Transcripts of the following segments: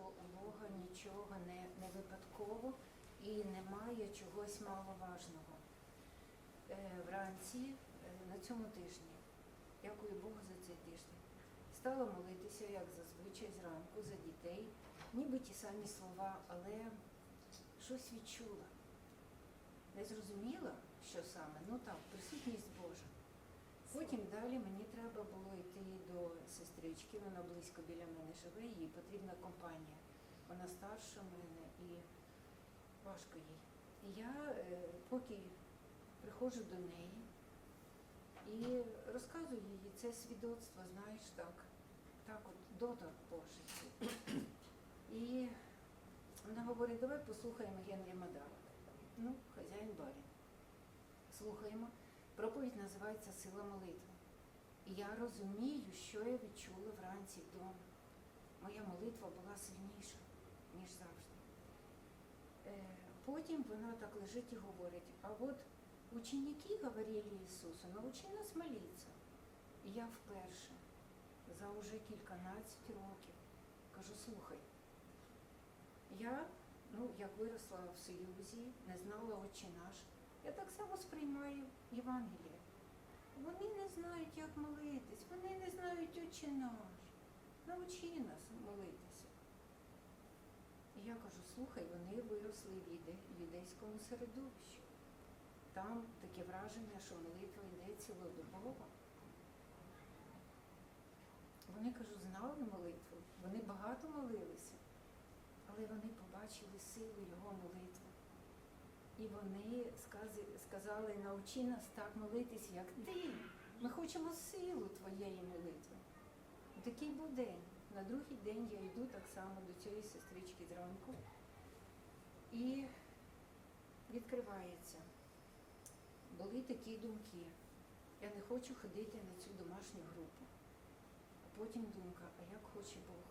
що у Бога нічого не, не випадково і немає чогось маловажного. Е, Вранці е, на цьому тижні, дякую Богу за цей тиждень, стала молитися, як зазвичай, зранку за дітей, ніби ті самі слова, але щось відчула. Не зрозуміла, що саме, ну так, присутність Божа. Потім далі мені треба було йти до сестрички, вона близько біля мене живе, їй потрібна компанія. Вона старша мене і важко їй. І я е, поки приходжу до неї і розказую їй це свідоцтво, знаєш, так, так от доторк Божий. І вона говорить, давай послухаємо Генрі Мадала. Ну, хазяїн барін. Слухаємо. Проповідь називається Сила молитви. І я розумію, що я відчула вранці вдома. Моя молитва була сильніша, ніж завжди. Е, Потім вона так лежить і говорить, а от ученики говорили Ісусу, научи нас молитися. І я вперше за уже кільканадцять років кажу, слухай, я, ну, як виросла в Союзі, не знала Отче наш, я так само сприймаю Євангеліє. Вони не знають, як молитись, вони не знають Отче наш. Научи нас молитися. І я кажу, слухай, вони виросли в юдейському середовищі. Там таке враження, що молитва йде цілодобово. Вони кажу, знали молитву, вони багато молилися, але вони побачили силу його молитви. І вони сказали, навчи нас так молитись, як ти. Ми хочемо силу твоєї молитви. Такий був день. На другий день я йду так само до цієї сестрички зранку. І відкривається. Були такі думки. Я не хочу ходити на цю домашню групу. А потім думка, а як хоче Бог?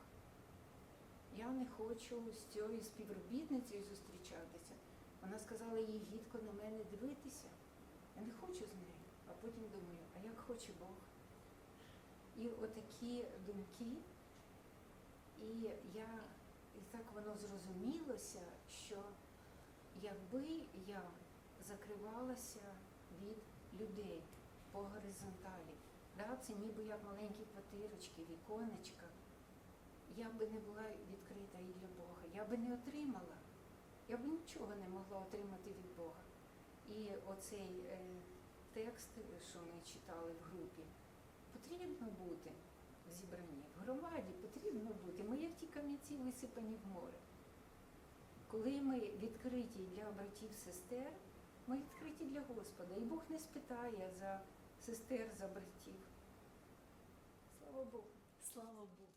Я не хочу з цією співробітницею зустрічатися. Вона сказала, їй гідко на мене дивитися. Я не хочу з нею. А потім думаю, а як хоче Бог? І отакі думки, і я і так воно зрозумілося, що якби я закривалася від людей по горизонталі, да, це ніби як маленькі квартирочки, віконечка, я би не була відкрита і для Бога, я би не отримала, я би нічого не могла отримати від Бога. І оцей е, текст, що ми читали в групі, потрібно бути в зібранні, в громаді потрібно бути. Ми як ті камінці висипані в море. Коли ми відкриті для братів, сестер, ми відкриті для Господа. І Бог не спитає за сестер, за братів. Слава Богу. Слава Богу.